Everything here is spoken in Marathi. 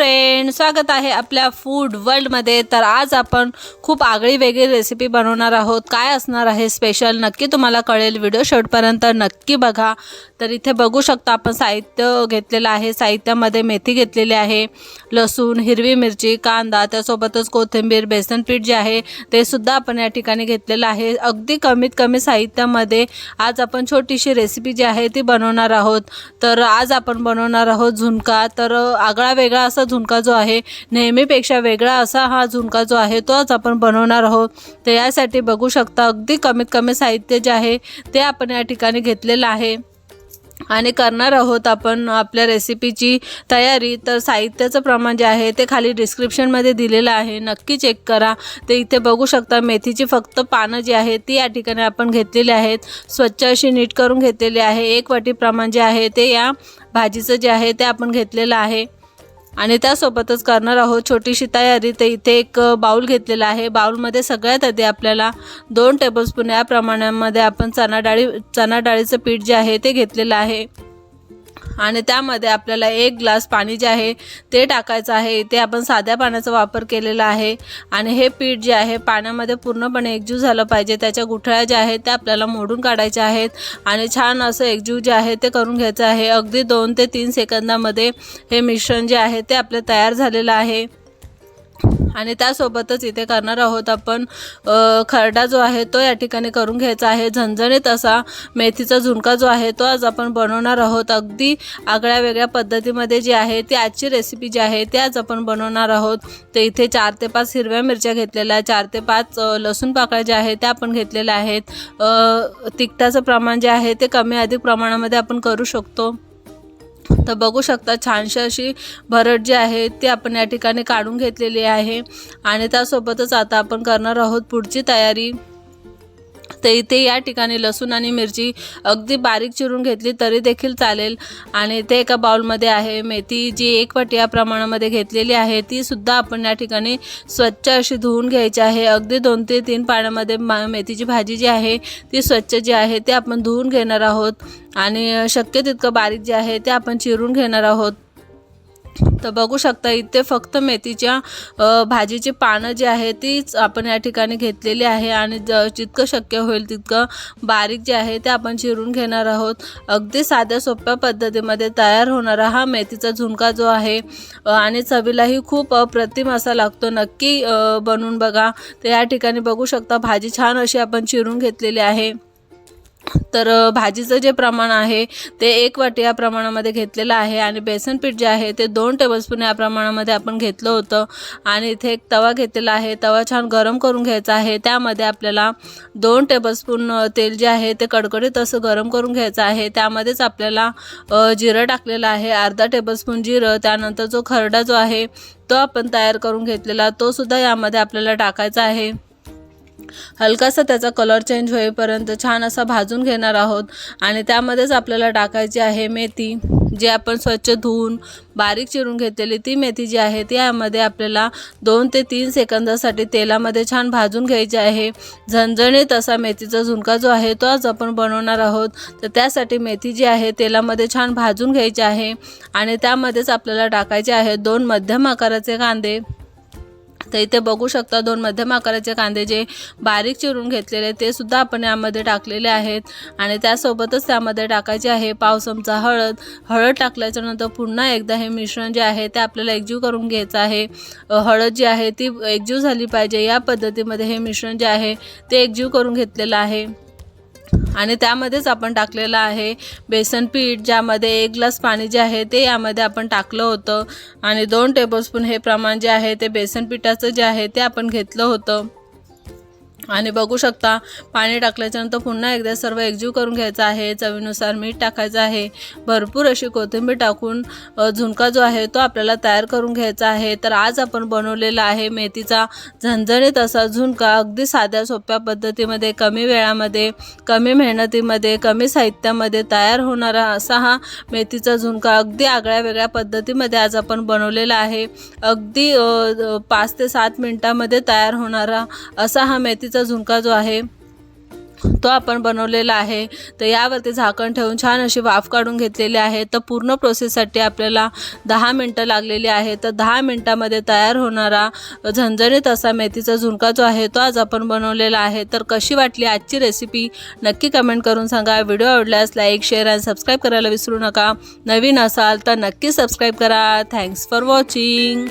फ्रेंड स्वागत आहे आपल्या फूड वर्ल्डमध्ये तर आज आपण खूप आगळी वेगळी रेसिपी बनवणार आहोत. काय असणार आहे स्पेशल नक्की तुम्हाला कळेल. व्हिडिओ शेवटपर्यंत नक्की बघा. तर इथे बघू शकता आपण साहित्य घेतलेलं आहे. साहित्यामध्ये मेथी घेतलेली आहे. लसूण हिरवी मिरची कांदा त्यासोबतच कोथिंबीर बेसन पीठ जे आहे ते सुद्धा आपण या ठिकाणी घेतलेलं आहे. अगदी कमीत कमी साहित्यामध्ये आज आपण छोटीशी रेसिपी जी आहे ती बनवणार आहोत. तर आज आपण बनवणार आहोत झुणका. तर आगळा वेगळा असा झुणका जो आहे नेहमीपेक्षा वेगळा असा हा झुणका जो आहे तो आज आपण बनवणार आहोत. तर यासाठी बघू शकता अगदी कमीत कमी साहित्य जे आहे ते आपण या ठिकाणी घेतलेलं आहे. आणि करणार आहोत आपण आपल्या रेसिपीची तयारी. तर साहित्याचं प्रमाण जे आहे ते खाली डिस्क्रिप्शनमध्ये दिलेलं आहे. नक्की चेक करा. ते इथे बघू शकता मेथीची फक्त पानं जी आहेत ती या ठिकाणी आपण घेतलेली आहेत. स्वच्छ अशी नीट करून घेतलेली आहे. एक वाटी प्रमाण जे आहे ते या भाजीचं जे आहे ते आपण घेतलेलं आहे. आणि त्यासोबतच करणार आहोत छोटीशी तयारी. तर इथे एक बाऊल घेतलेला आहे. बाऊलमध्ये सगळ्यात आधी आपल्याला दोन टेबलस्पून या प्रमाणामध्ये आपण चणा डाळी चणा डाळीचं पीठ जे आहे ते घेतलेलं आहे. आणि त्यामध्ये आपल्याला एक ग्लास पाणी जे आहे ते टाकायचं आहे. इथे आपण साध्या पाण्याचा वापर केलेला आहे. आणि हे पीठ जे आहे पाण्यामध्ये पूर्णपणे एकजीव झालं पाहिजे. त्याच्या गुठळ्या ज्या आहेत त्या आपल्याला मोडून काढायच्या आहेत. आणि छान असं एकजीव जे आहे ते करून घ्यायचं आहे. अगदी दोन ते तीन सेकंदामध्ये हे मिश्रण जे आहे ते आपलं तयार झालेलं आहे. आणि त्यासोबतच इथे करणार आहोत आपण खरडा जो आहे तो या ठिकाणी करून घ्यायचा आहे. झणझणीत असा मेथीचा झुणका जो आहे तो आज आपण बनवणार आहोत. अगदी आगळ्या वेगळ्या पद्धतीमध्ये जी आहे ती आजची रेसिपी जी आहे ती आज आपण बनवणार आहोत. तर इथे चार ते पाच हिरव्या मिरच्या घेतलेल्या चार ते पाच लसूण पाकळ्या ज्या आहेत त्या आपण घेतलेल्या आहेत. तिखटाचं प्रमाण जे आहे ते कमी अधिक प्रमाणामध्ये आपण करू शकतो. तर बघू शकता छानशी अशी भरड जी आहे ती आपण या ठिकाणी काढून घेतलेली आहे. आणि त्यासोबतच आता आपण करणार आहोत पुढची तयारी. तर इथे या ठिकाणी लसूण आणि मिरची अगदी बारीक चिरून घेतली तरी देखील चालेल. आणि ते एका बाउलमध्ये आहे. मेथी जी एक वाटी या प्रमाणामध्ये घेतलेली आहे ती सुद्धा आपण या ठिकाणी स्वच्छ अशी धुवून घ्यायची आहे. अगदी दोन ते तीन पाण्यामध्ये मा मेथीची भाजी जी आहे ती स्वच्छ जी आहे ते आपण धुवून घेणार आहोत. आणि शक्य तितकं बारीक जे आहे ते आपण चिरून घेणार आहोत. तर बघू शकता इथे फक्त मेथीच्या भाजीची पानं जी आहे तीच आपण या ठिकाणी घेतलेली आहे आणि ज जितकं शक्य होईल तितकं बारीक जे आहे ते आपण चिरून घेणार आहोत. अगदी साध्या सोप्या पद्धतीमध्ये तयार होणारा हा मेथीचा झुणका जो आहे आणि चवीलाही खूप अप्रतिम असा लागतो. नक्की बनवून बघा. तर या ठिकाणी बघू शकता भाजी छान अशी आपण चिरून घेतलेली आहे. तर भाजीचं जे प्रमाण आहे ते एक वाटी या प्रमाणामध्ये घेतलेलं आहे आणि बेसन पीठ जे आहे ते दोन टेबलस्पून या प्रमाणामध्ये आपण घेतलं होतं. आणि इथे एक तवा घेतलेला आहे. तवा छान गरम करून घ्यायचा आहे. त्यामध्ये आपल्याला दोन टेबलस्पून तेल जे आहे ते कडकडीत असं गरम करून घ्यायचं आहे. त्यामध्येच आपल्याला जिरं टाकलेलं आहे. अर्धा टेबलस्पून जिरं. त्यानंतर जो खरडा जो आहे तो आपण तयार करून घेतलेला तो सुद्धा यामध्ये आपल्याला टाकायचा आहे. हलकासा त्याचा कलर चेंज होईपर्यंत छान असा भाजून घेणार आहोत. आणि त्यामध्येच आपल्याला टाकायची आहे मेथी. जी आपण स्वच्छ धुवून बारीक चिरून घेतलेली ती मेथी जी आहे ती यामध्ये आपल्याला दोन ते तीन सेकंदासाठी तेलामध्ये छान भाजून घ्यायची आहे. झणझणीत असा मेथीचा झुणका जो आहे तो आज आपण बनवणार आहोत. तर त्यासाठी मेथी जी आहे तेलामध्ये छान भाजून घ्यायची आहे. आणि त्यामध्येच आपल्याला टाकायचे आहे दोन मध्यम आकाराचे कांदे. तर इथे बघू शकता दोन मध्यम आकाराचे कांदे जे बारीक चिरून घेतलेले ते सुद्धा आपण यामध्ये टाकलेले आहेत. आणि त्यासोबतच त्यामध्ये टाकायचे आहे पाव चमचा हळद. हळद टाकल्याच्या नंतर पुन्हा एकदा हे मिश्रण जे आहे ते आपल्याला एकजीव करून घ्यायचं आहे. हळद जी आहे ती एकजीव झाली पाहिजे. या पद्धतीमध्ये हे मिश्रण जे आहे ते एकजीव करून घेतलेलं आहे. आणि त्यामध्येच आपण टाकलेलं आहे बेसन पीठ ज्यामध्ये एक ग्लास पाणी जे आहे ते यामध्ये आपण टाकलं होतं. आणि दोन टेबलस्पून हे प्रमाण जे आहे ते बेसन पिठाचं जे आहे ते आपण घेतलं होतं. आणि बघू शकता पाणी टाकल्याच्यानंतर पुन्हा एकदा सर्व एकजीव करून घ्यायचं आहे. चवीनुसार मीठ टाकायचं आहे. भरपूर अशी कोथिंबीर टाकून झुणका जो आहे तो आपल्याला तयार करून घ्यायचा आहे. तर आज आपण बनवलेला आहे मेथीचा झणझणीत असा झुणका अगदी साध्या सोप्या पद्धतीमध्ये कमी वेळामध्ये कमी मेहनतीमध्ये कमी साहित्यामध्ये तयार होणारा असा हा मेथीचा झुणका अगदी आगळ्या वेगळ्या पद्धतीमध्ये आज आपण बनवलेला आहे. अगदी पाच ते सात मिनटामध्ये तयार होणारा असा हा मेथीचा झुणका जो आहे तो आपण बनवलेला आहे. तर यावरती झाकण ठेवून छान अशी वाफ काढून घेतलेली आहे. तर पूर्ण प्रोसेससाठी आपल्याला दहा मिनटं लागलेली आहे तर दहा मिनटामध्ये तयार होणारा झणझणीत असा मेथीचा झुणका जो आहे तो आज आपण बनवलेला आहे. तर कशी वाटली आजची रेसिपी नक्की कमेंट करून सांगा. व्हिडिओ आवडल्यास लाईक शेअर आणि सबस्क्राईब करायला विसरू नका. नवीन असाल तर नक्की सबस्क्राईब करा. Thanks for watching